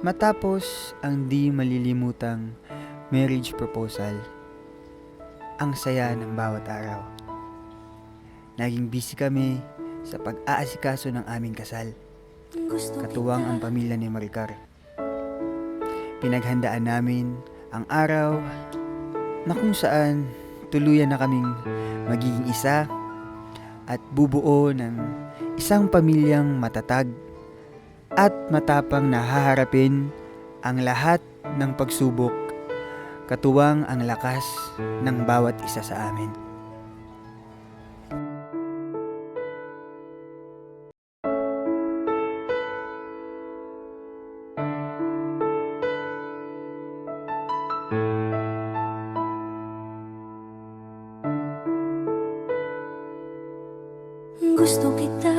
Matapos ang di malilimutang marriage proposal, ang saya ng bawat araw. Naging busy kami sa pag-aasikaso ng aming kasal. Katuwang ang pamilya ni Maricar. Pinaghandaan namin ang araw na kung saan tuluyan na kaming magiging isa at bubuo ng isang pamilyang matatag at matapang na haharapin ang lahat ng pagsubok katuwang ang lakas ng bawat isa sa amin. Gusto kita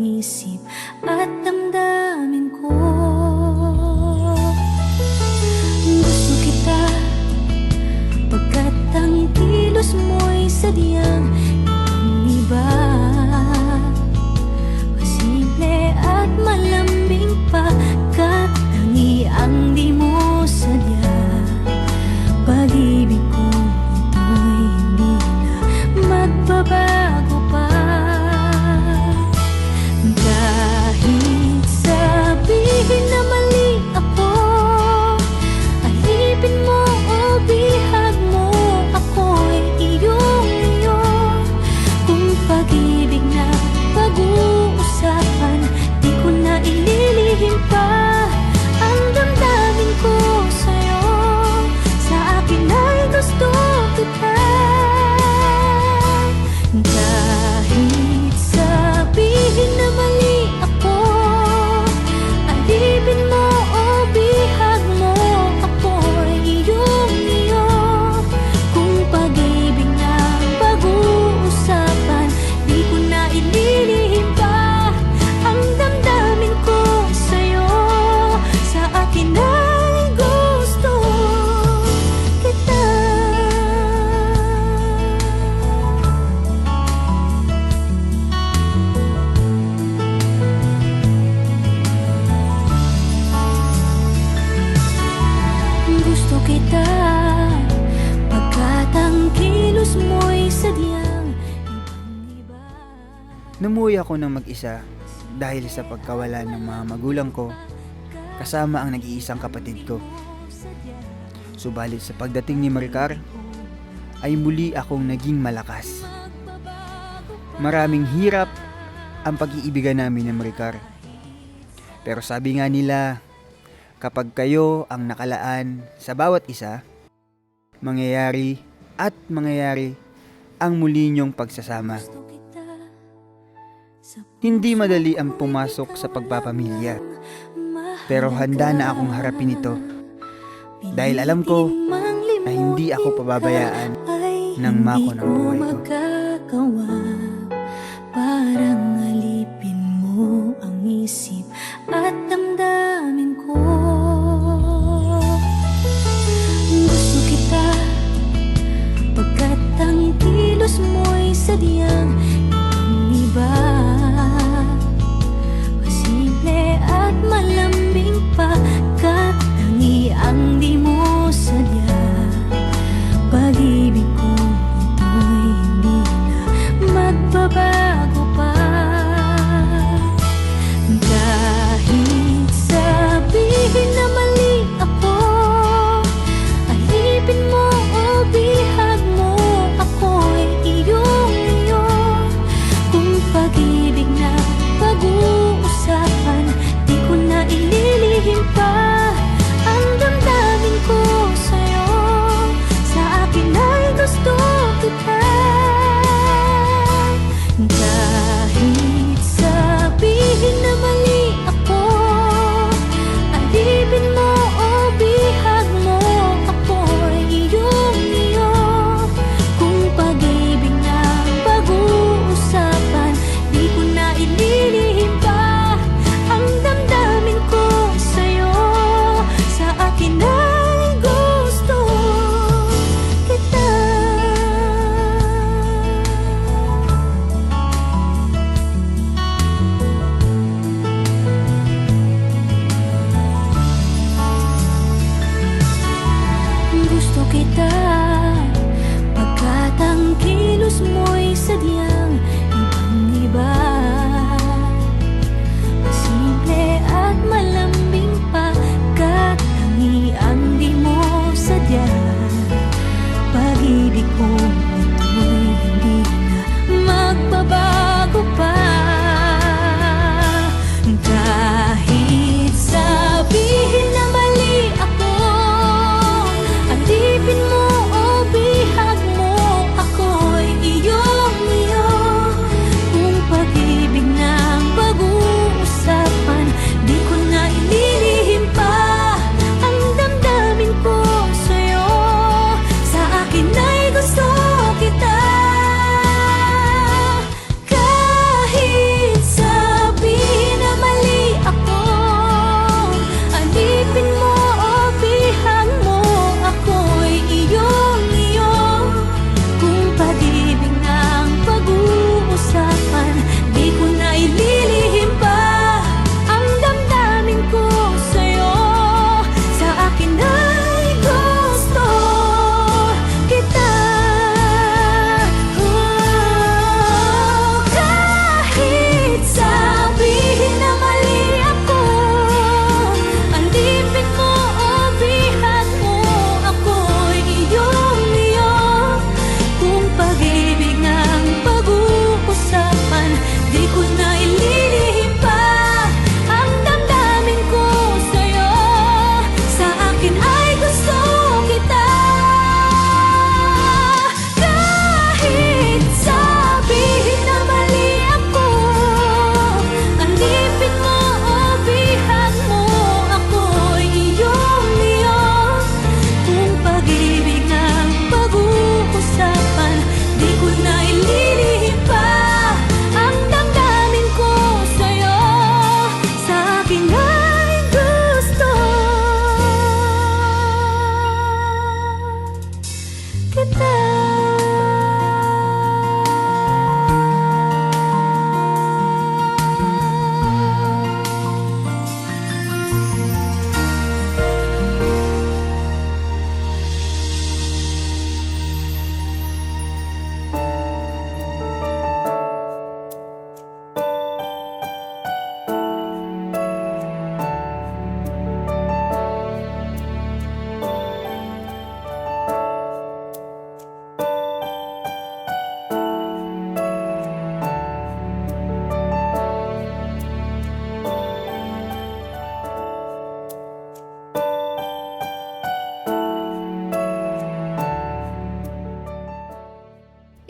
isip at Numuwi ako ng mag-isa dahil sa pagkawala ng mga magulang ko kasama ang nag-iisang kapatid ko. Subalit sa pagdating ni Maricar, ay muli akong naging malakas. Maraming hirap ang pag-iibigan namin ni Maricar. Pero sabi nga nila, kapag kayo ang nakalaan sa bawat isa, mangyayari at mangyayari ang muli niyong pagsasama. Hindi madali ang pumasok sa pagpapamilya, pero handa na akong harapin ito. Dahil alam ko na hindi ako pababayaan ng mako ng buhay ko. 爹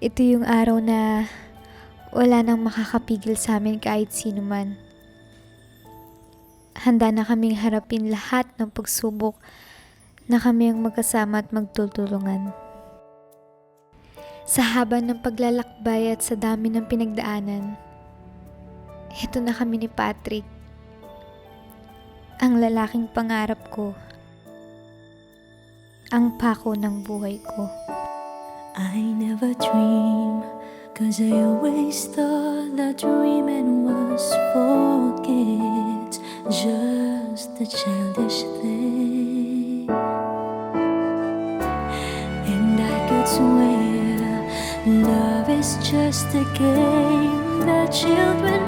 Ito yung araw na wala nang makakapigil sa amin kahit sino man. Handa na kaming harapin lahat ng pagsubok na kami ang magkasama at magtutulungan. Sa haba ng paglalakbay at sa dami ng pinagdaanan, ito na kami ni Patrick. Ang lalaking pangarap ko. Ang pako ng buhay ko. I never dream, cause I always thought that dreaming was for kids, just a childish thing. And I could swear, love is just a game that children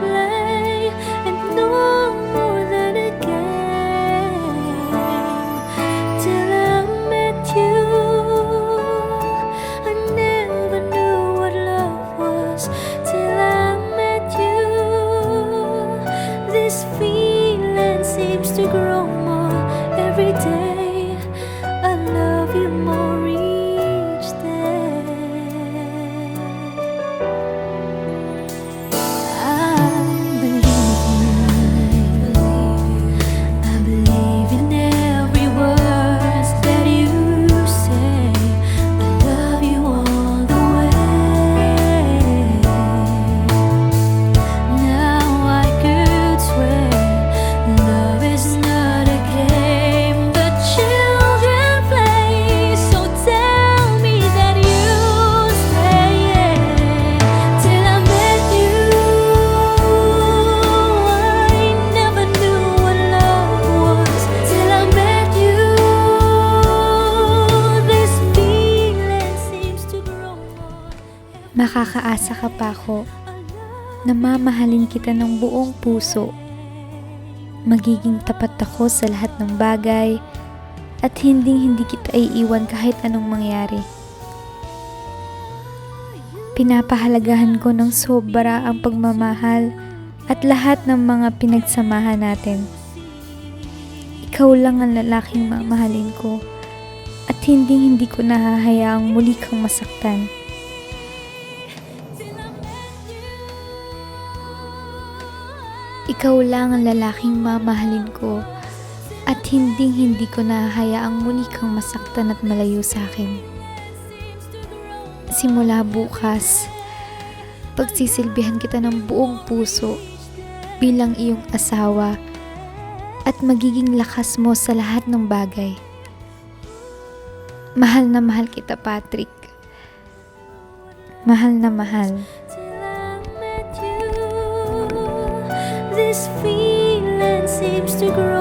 this feeling seems to grow more every day. Makakaasa ka pa ako na mamahalin kita ng buong puso. Magiging tapat ako sa lahat ng bagay at hindi hindi kita iiwan kahit anong mangyari. Pinapahalagahan ko ng sobra ang pagmamahal at lahat ng mga pinagsamahan natin. Ikaw lang ang lalaking mamahalin ko at hindi hindi ko nahahayaang muli kang masaktan. Ikaw lang ang lalaking mamahalin ko at hindi hindi ko nahahayaang muli kang masaktan at malayo sa akin. Simula bukas, pagsisilbihan kita ng buong puso bilang iyong asawa at magiging lakas mo sa lahat ng bagay. Mahal na mahal kita, Patrick. Mahal na mahal. This feeling seems to grow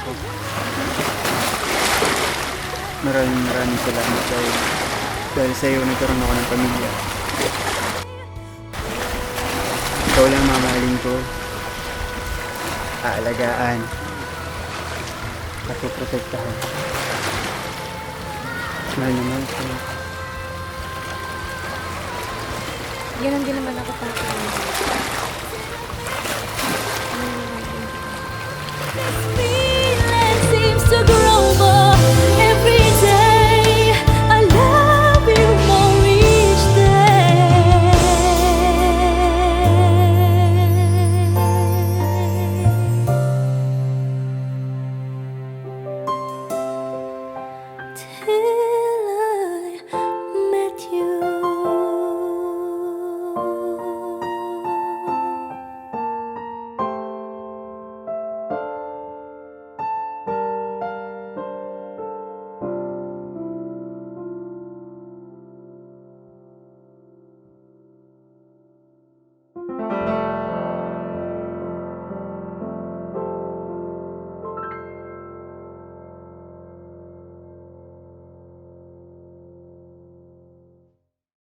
Ako. Maraming maraming salamat sa'yo. Dahil sa'yo nagkaroon ako ng pamilya. Ikaw lang mamahalin ko. Aalagaan. At puprotektahan. Mahal na mahal sa'yo. Ganun din naman ako, Patrick.